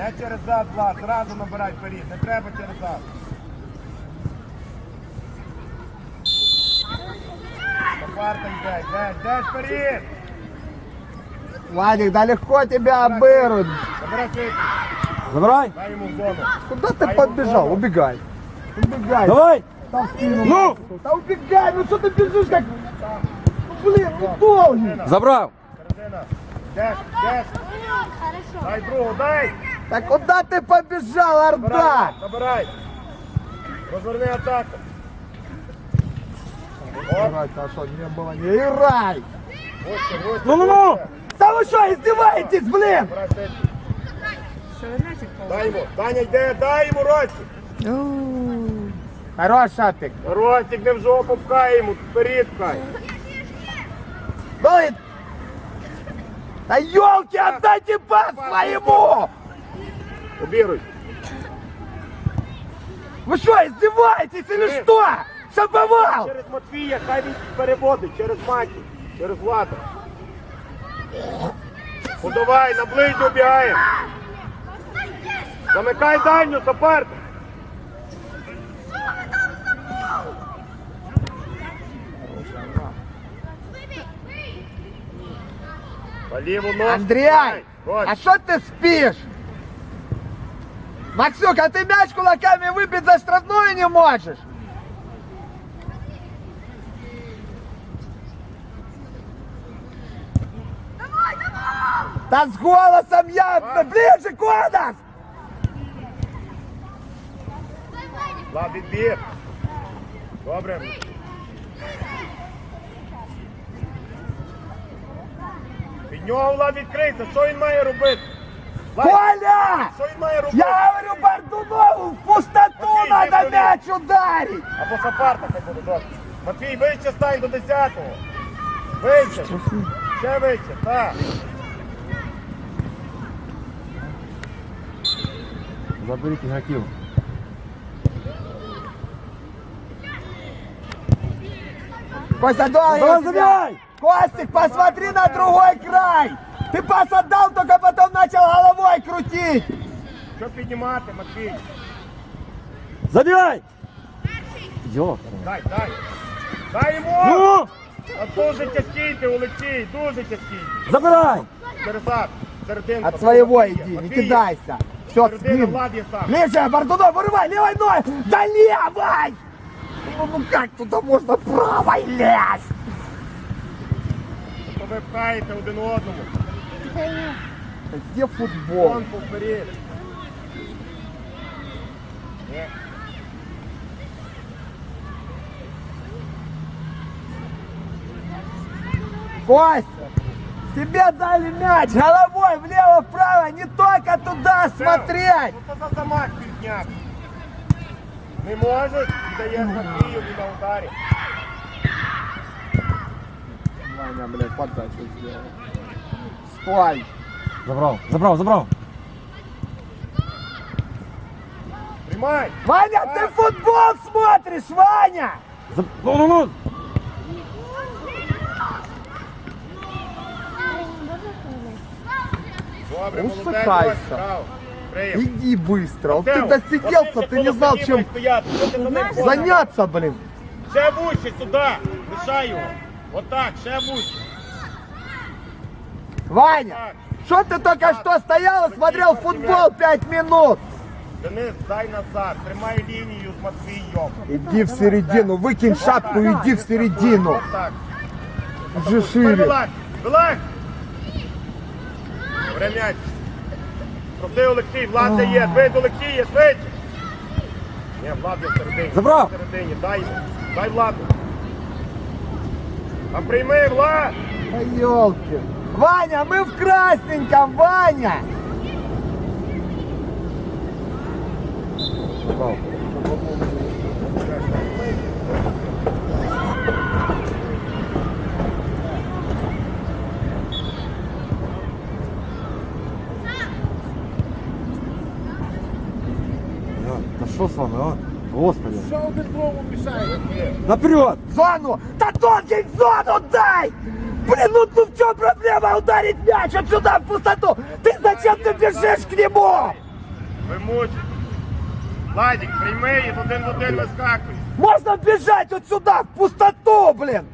Не через зад, Влад, зразу набирай вперед, не треба через зад. Парта йде, йде, йде вперед. Владик, да легко тебя обырут. Забирай дай йому в зону. Куда ты побежал? Убегай. Убегай. Давай. Там спину. Ну! Да убегай, ну что ты бежишь как... Ну, блин, ну долгий. Забрав. Середина. Йдеш, йдеш. Дай другу, дай. Так куда ты побежал, Орда? Забирай, забирай. Розверни атаку. Оп, Играть-то что, не было, не играй. гості, гості, Ну-ну-ну. гості. Да вы что, издеваетесь, блин? Забирай швидко. Дай йому, Даня йде, дай йому Ростик. Хорош, Шапик. Ростик не в жопу пхай йому, вперед пхай. Ну и... Да елки, отдайте пас своему! Обіруй. Вы что, издеваетесь или что? Шаповал! Через Матвія, хай він переводить, через Маті, через Влада. Ну давай, на ближню бігаємо. Замикай дальню, суперник. По ліву ногу. Андрей, Вот. а что ты спишь? Максюк, а ты мяч кулаками выбить за штрафную не можешь? Да с голосом явно! Ближе, Конас! Влад, відбір. Добре. Від нього Влад відкрийся. Що він має робити? Коля! Що він має робити? Я говорю Бардунову, в пустоту Окей, надо не мяч ударить! Або Сапарта хай буде добре. Матвій, вище стань до 10-го. Вище. Ще вище, так. Заберіть ігроків. Костя, Давай, забирай! Костик, посмотри на другой край! Ты пас отдал, только потом начал головой крутить! Що піднімати, Матвій? Забігай! Йо. Дай, дай. Дай йому! Ну! А дуже тяжкий ти, Олексій, дуже тяжкий. Забирай! Через зад, серединку. От своего Матвія, иди, не Матвій, кидайся! Все, Середина, спин! Влад є сам. Ближе, Бардунов, вырывай левой ногой! Да левой! Ну, ну как туда можно правой лезть? То ви пхаєте один одному. Да Где футбол? Гонку вперед. Ні. Костя! Тебе дали мяч головой влево-вправо, не только туда смотреть! Ну то за замах пізняк. Не можеш, віддаєш Матвію і на ударі. Ваня, блядь, подачу сделал. Стой! Забрав, забрав, забрав. Приймай. Ваня, ты футбол смотришь, Ваня! Заб... Ну, ну, ну. Добре. Прийм. Иди быстро, вот ты досиделся, ты не знал, чем заняться, блин. Ще сюди. Лишай його. Отак, ще вище. Ваня, Так. что ты только что стоял и смотрел футбол 5 минут? Денис, дай назад. Тримай лінію з Матвієм. Иди в середину, выкинь шапку, иди в середину. Отак. Же шире. Вилазь, вилазь. Добре, м'яч. Проси Олексій, Влад де є. Швидше, Олексій є, швидше. Ні, Влад є всередині. Забрав. Всередині, дай йому. Дай Владу. А прийми, Влад. Да елки. Ваня, мы в красненьком, Ваня! Та що з вами, а? Господи. Мешает? Наперед! Зону! Да тонкий зону дай! Блин, ну, ну в чем проблема ударить мяч отсюда в пустоту? Ты зачем ты бежишь к нему? Вимучить. Владик, прийми і в один в один вискакуй. Можно бежать вот сюда, в пустоту, блин!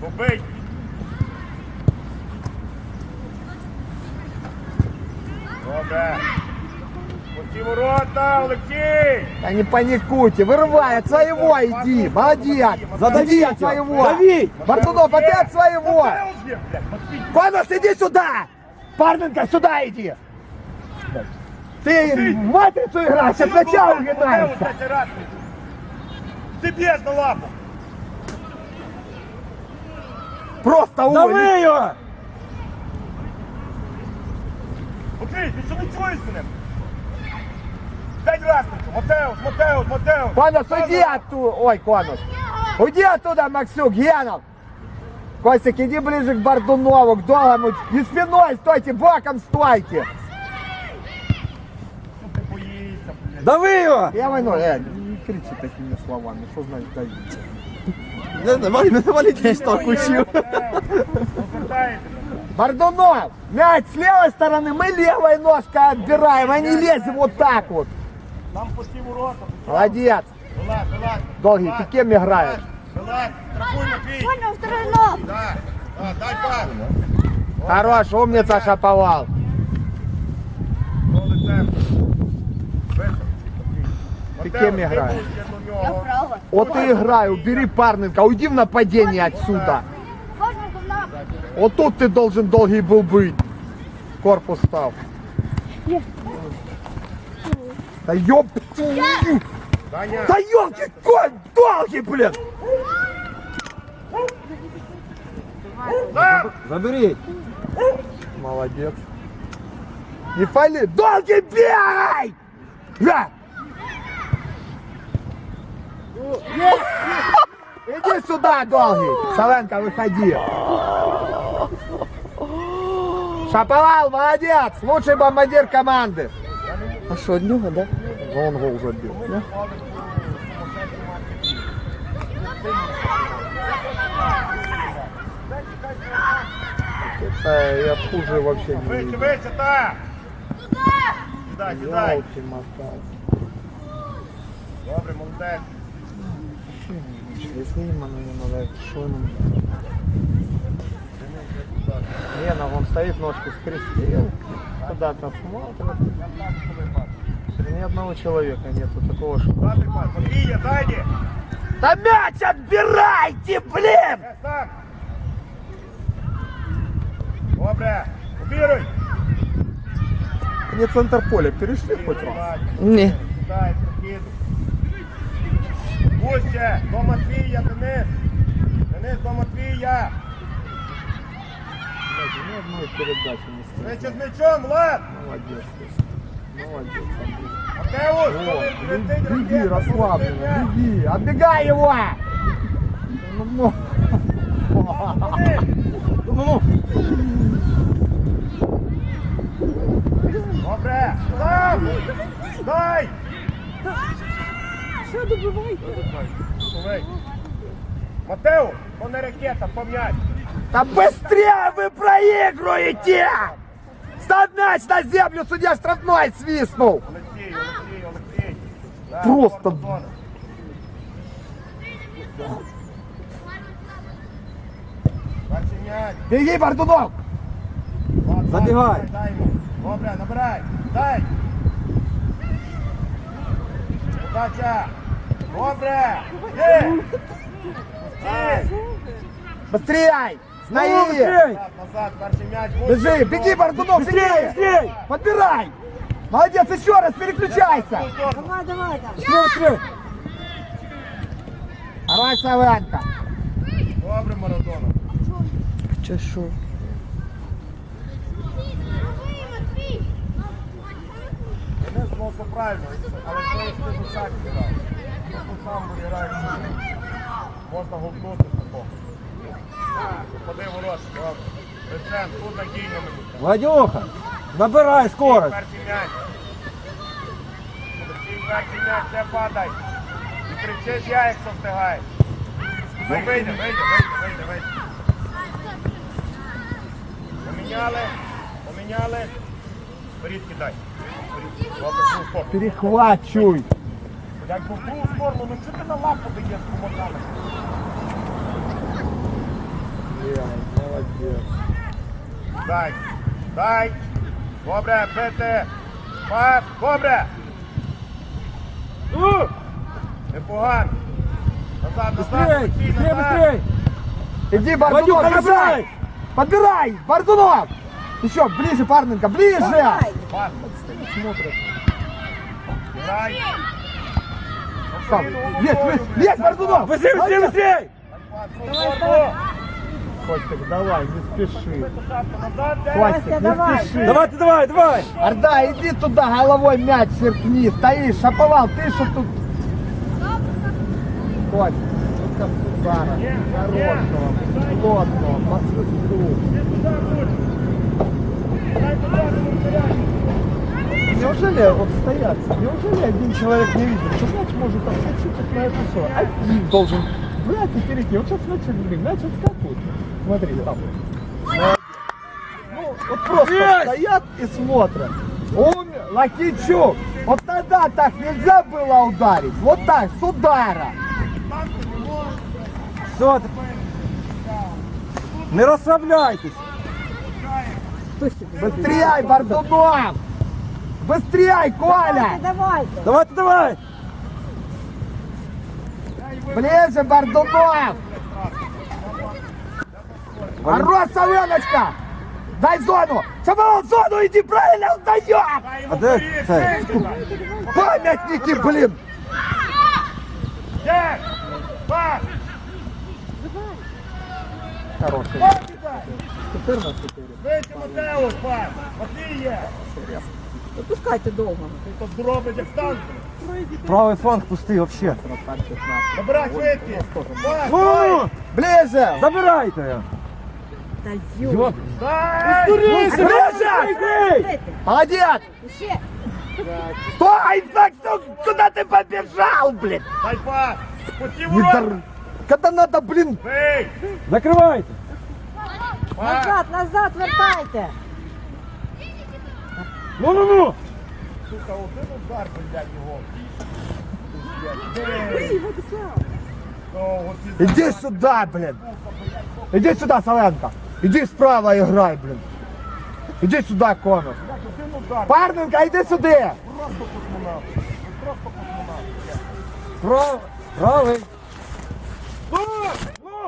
Побий. Добре. Пусті ворота, Олексій! Да не паникуйте, вырывай от своего иди, молодец! Задавите, Иди от своего! давить! Бартунов, а ты от своего! Матеус є, блядь, Матвій. Панос, иди сюда! Парненко, сюда иди! Ты в матрицу играешь, от начала Матеус, играешься! третій раз. Ти б'єш на лапу. Просто улей! Дави його! Окей, ти що не чуєш мене? П'ять раз кричу. Матеус, Матеус, Матеус. Конос, уйди оттуда! Ой, Конос! Уйди оттуда, Максюк, Генов! Костик, иди ближе к Бардунову, к Долому. Не спиной стойте, боком стойте! Що ти боїшся, блядь? Дави його! Я войну, э, не кричи такими словами, что значит давить? Валіть що кучив. Матеус, розвертаєте. Бардунов, мяч с левой стороны, мы левой ножкой отбираем, а не лезем вот так вот. Нам пусті ворота. Молодец. Вилазь, вилазь. Долгий, Вилазь, ты кем играешь? Вилазь, страхуй, Матвій. Понял, стрелок. Так, так, дай пас. Хорош, умница, Шаповал. До лицем. Висок. Ти Матеус, ким граєш? ближче до Я нього. право. Вот и играй, убери Парненко, уйди в нападение отсюда. Можно на. Вот тут ты должен долгий был быть. Корпус стал. Да ёб... Да ёлки, конь, долгий, блин! Заберіть! Молодец. Не фали, долгий бегай! Да. Иди сюда, долгий. Савенко, выходи. Шаповал, молодец, лучший бомбардир команды. А что, от него, да? Ну, он гол забил. Да? Это я хуже вообще не видел. вище, так. Сідай, сідай. Ёлки-моталки. Добре, молодець. Если им оно не надо, что ему? Лена, он стоит, ножки скрестил, куда-то смотрит. Ни одного человека нету такого, что... Ззади пас. Матвія, ззаді. Да мяч отбирайте, блин! Е, сам. Добре. Убіруй. Не центр поля, перешли хоть раз? Не. Дай, прокиду. Вуще, до Матвія, Денис. Денис, до Матвія. Блядь, ни одной передачи не стоит. Швидше з м'ячом, Влад. Молодец, Костя. Беги, расслабленно, беги, отбегай его! Ну, ну. Ну, ну, Добре. Сам. Дай. Що добиваєте? Давай. Матео, то не ракета, то м'яч. Да быстрее вы проигрываете! Ставь мяч на землю, судья штрафной свистнул! Олексій, Олексій, Олексій. Да, Просто. ворот зона. Перший м'яч. Беги, Бардунов! Влад, Забігай. Влад, Дай йому. Добре, набирай. Дай. Удача. Добре. Є. Пусти. Быстрей! Перший м'яч. Бежи, беги, Быстрей, быстрее! быстрей! Подбирай! Молодец, еще раз, переключайся! Давай, давай, давай. Быстрей, быстрей! Давай, Савенко! Добре, Марадона. Че шо? Не знову все правильно, але. Тут сам виграєш. Можна гукнути з такого. Рецен, тут надійно мені. Вадюха, набирай скорость! Перший м'яч. Олексій, перший м'яч, це падай. І кричиш я, якщо встигаєш. Ну, вийде, вийде, вийде, вийде, вийде. Поміняли, поміняли. Вперед кидай. Вперед. Добре. Перехвачуй. Якби в другу сторону, ну чого ти на лапу даєш кулаками? Молодець. Дай, дай. Добре, бити. Пас, добре. У! Непогано. Назад, назад. Быстрей, Олексій, быстрей, назад. быстрей! Иди, бросай! набирай! Подбирай! Бардунов! Еще, ближе, Парненко, ближе! Пас. Грай. Сам. Есть, есть, есть, Бардунов! Быстрей, быстрей, быстрей! Пас, в ту сторону. Костик, давай, не спеши. Костик, не давай. спеши. Давай, ты давай, давай! Орда, иди туда, головой мяч серпни. Стоишь, шаповал, ты что тут? Костик, только с удара. Хорошего, плотного, по свисту. Неужели вот стоят, неужели один человек не видит, что мяч может отскочить как на все? Один должен брать и перейти. Вот сейчас блин, мяч отскакивает. Смотри, там. Молодец. Ну, вот просто Есть! стоят и смотрят. Умер, Лакичук, вот тогда так нельзя было ударить. Вот так, с удара. Все, ты... Не расслабляйтесь! Быстрей, Бардунов! Быстрей, Коля! Давайте. Давай, ты давай! Ближе, Бардунов! Хорош, Соленочка! Дай зону! Шабал, зону иди, правильно отдает! А де цей? Памятники, блин! Де? Пас. Хороший. Вийти, Матеус, пас. Матвій є. Випускайте довго. Ти то зробить як танк. Правый фланг пустый вообще. Забирай швидкість. Пас. Ну, Ближе! забирайте! Дай. Ближе! Дайте. Молодец! Стой, Максим! Куда ты побежал, блин? Пас. Пусти ворот. дор- Когда надо, блин, Бий. Закрывайте! Назад, назад вертайте. Ну-ну-ну! Сука, один удар, блядь, Владислав. Ти иди сюда, блин! Иди сюда, Соленко! Иди справа играй, блин! Иди сюда, Конус! один удар. Парненька, иди сюда! Просто космонавт. Просто космонавт. Прав... Правый!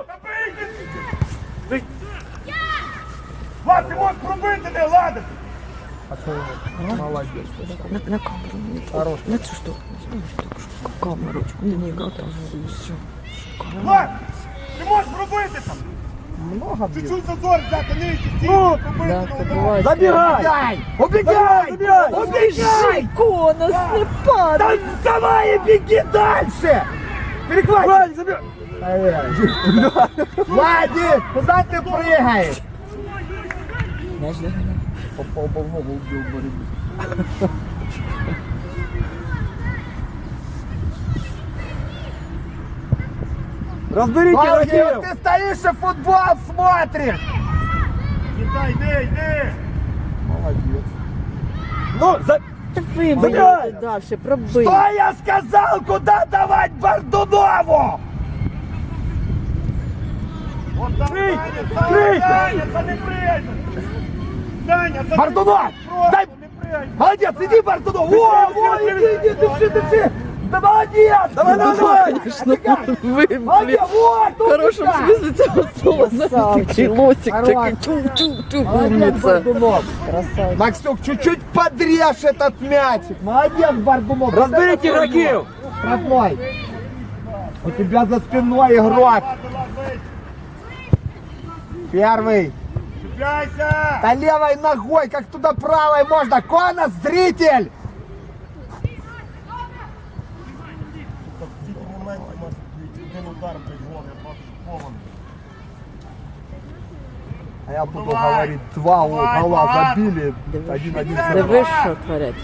Та бийте! Ти- Влад, ти можеш пробити, не ладити! Молодец. На, на камеру. Хорош. На цю сторону. Камеру. Не, не, готово. Все. Влад, ти можеш пробити там! Много бьет. Чуть-чуть зазор взяти, нижче, Ну. Забирай! Убегай! Убегай! забирай! Убегай! Конус, не падай! Да вставай и беги дальше! Перехватывай! Владик, забирай! Владик, куда ты прыгаешь? Мяч доганяй. Попал в ногу, Разберите Ракеев! вот ты стоишь и футбол смотришь! Іди, йди, йди! Молодец. Ну, за... Вибили Забирай! далі, пробий. Что я сказал, куда давать Бардунову? От там! Даня, Крий! Даня, та не прийде! Даня, та Бардунов! Дай-! Молодец, иди, Бардунов! Во, во, иди, иди, дыши, дыши! Да молодец! Давай, давай, давай! Конечно, ви, блін. Молодец, вот, В хорошому умничка! смысле цього слова. Знаєте, такий лосик, Хорош. такий тю-тю-тю, Молодец, умниця. Бардунов! Максюк, чуть-чуть подрежь этот мячик! Молодец, Бардунов! Разберите Вот это Ракеев! Штрафной! У тебя за спиной игрок! Первый! Чіпляйся! Да левой ногой, как туда правой можно! Конос, зритель! А я буду Давай. говорить, два Давай, гола давай. забили, один-один. Давай. Дивись, що творять.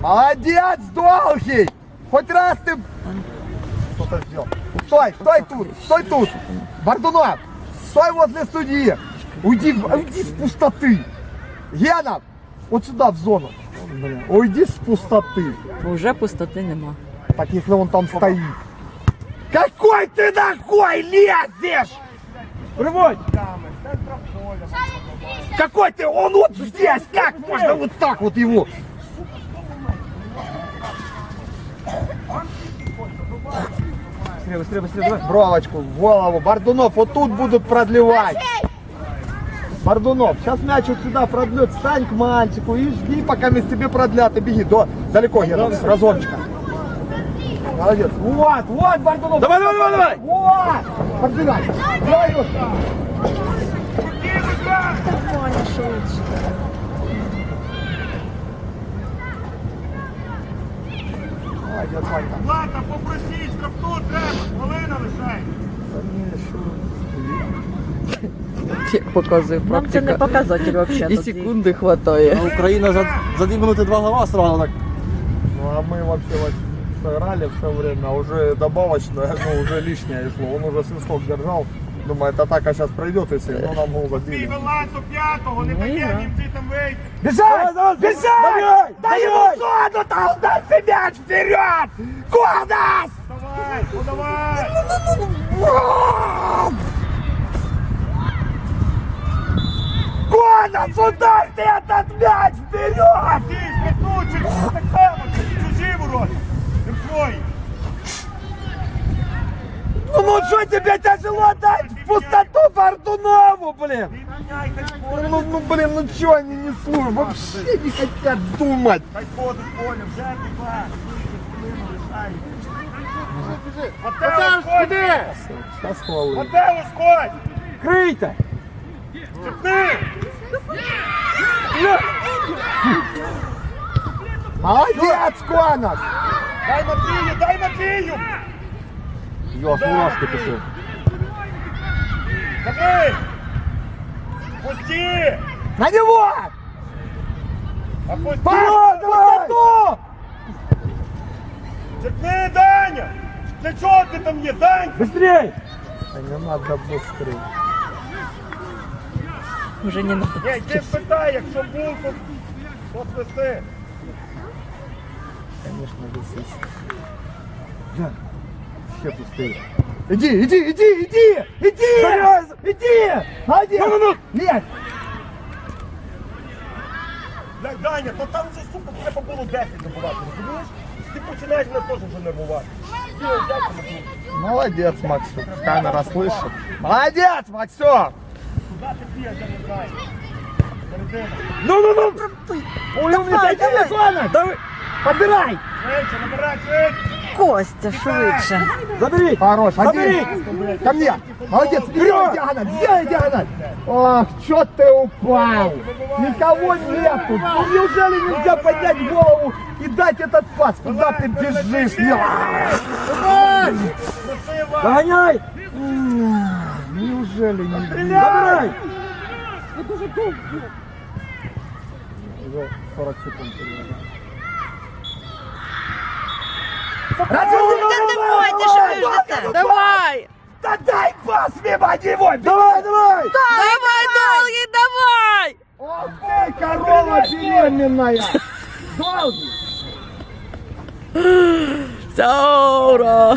Молодец, долгий! Хоть раз ты... Что-то сделал. Стой, стой тут, стой тут! Бардунов, стой возле судьи! Уйди, в- уйди с пустоты! Генов, Вот сюда, в зону. Уйди с пустоты. Уже пустоти нема. Так, если он там стоит. Какой ты ногой лезешь? Приводь! Какой ты? Он вот здесь! Как можно вот так вот его? Быстрее, быстрее, быстрее, давай. Бровочку в голову. Бардунов, вот тут будут продлевать. Бардунов, сейчас мяч вот сюда продлет. Стань к мальчику и жди, пока мы тебе продлят. И беги до, далеко, Гена, с разончика. Молодец. Вот, вот, Бардунов. Давай, давай, давай, давай. Вот. Подбегай. Давай, Лёшка Ваня швидше. Молодец, Ванька. Ладно, попросіть, штрафну треба, хвилина лишай. Як показує Нам це не практика. показатель взагалі. І секунди хватає. Україна за, за дві минути два гола сразу так. Ну а мы вообще вот сыграли все время, а уже добавочное, ну уже лишнее шло. Он уже свисток держал. Думает, атака сейчас пройдет, если ну, нам гол Твій забили. баланс у п'ятого, не дає німці там вийти. Бежать! Бежать! Дай ему зону, там ударь мяч вперед! Кодас! Давай, ну давай. Кодас, ударь ты этот мяч вперед! Ті, спітнучі, так само, чужі ворота. Не свої. Ну, ну что тебе тяжело дать в пустоту Бардунову, блин? Ти міняй, хай сходить. Ну, ну, блин, ну что они не слушают? Вообще не хотят думать. Хай сходить поля, вже тепер. Хвилину лишай. Матео, сходи! Сейчас хвалы. Матео, сходь! Крийте! Чепни! Молодец, Конос! Дай Матвію, дай Матвію! Йош, мурашки пішли. Забий! Пусти! На него! Опусти! Пас, пустоту! Чепни, Даня! Для чого ти там є, Дань? Быстрей! Да не надо быстрее. Вже не надо. Ні, йди спитай, якщо був, то, то свисти. Конечно, высость. Все пустые. Иди, иди, иди, иди! Иди! Иди! Молодец! Ну, ну, ну! Нет! Бля, Даня, то там вже, сука, треба було 10 забувати, розумієш? Ти починаєш мене теж вже нервувати. Ти, дякую, ну, Молодец, Максюк. Камера слышит. Молодец, Максюк! Куди ти б'єш, я не знаю. Середина. Ну, ну, ну! Ой, умница, иди на зону! Давай! Подбирай! Швидше, набирай, швидше. Костя, швидше. Заберіть! Хорош, Забери! Ко мне! Молодец, вперед, диагональ, сделай диагональ! Ох, чё ты упал? Никого нету! Ну, неужели нельзя поднять голову и дать этот пас? Куда ты бежишь? Доганяй! Неужели не Забирай! Уже 40 секунд. Ждете? Давай! Да дай пас мимо него! Давай, давай! Давай, долгий, давай! Ох ты, корова беременная! Долгий! Саура!